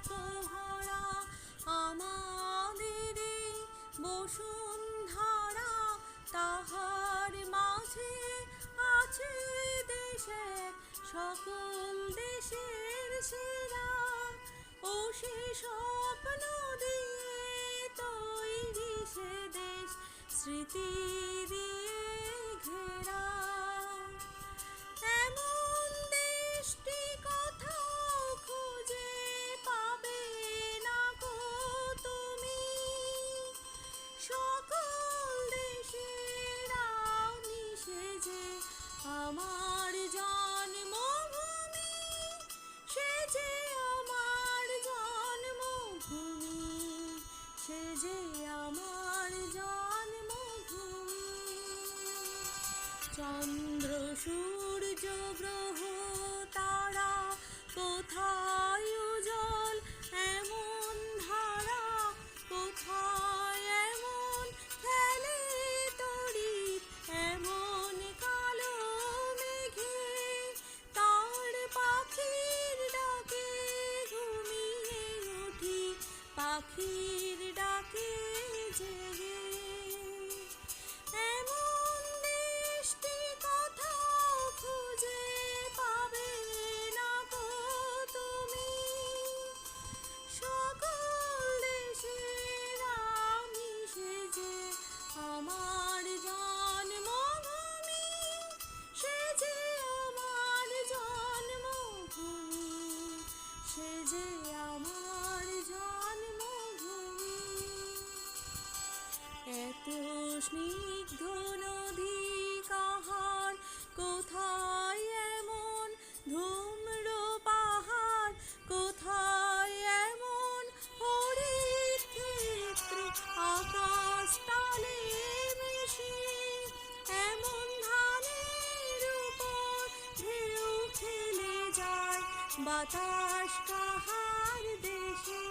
কষ্ট ভরা আমাদের বসুন্ধরা তাহার মাঝে আছে দেশের সকল দেশের সেরা। ও সে স্বপ্ন দিয়ে তৈরি সে দেশ, স্মৃতি চন্দ্র, সূর্য, গ্রহ, তারা কোথায় উজ্জ্বল? এমন ধারা কোথায়? এমন খেলে তড়িৎ? এমন কালো মেঘে তার পাখির ডাকে ঘুমিয়ে উঠি। পাখির স্নিগ্ধ নদী কাহার কোথায় এমন ধূম্র পাহাড় কোথায় এমন হরিত ক্ষেত্র আকাশ তালে মিশে, এমন ধানের উপর ঢেউ খেলে যায় বাতাস কাহার দেশে।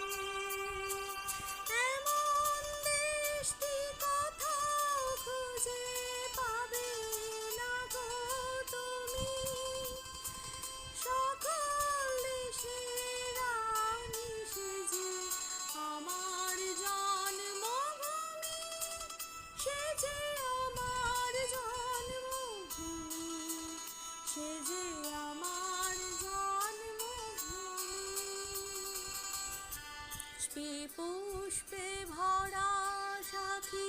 আমার জন্মভূমি। পুষ্পে ভরা সাখী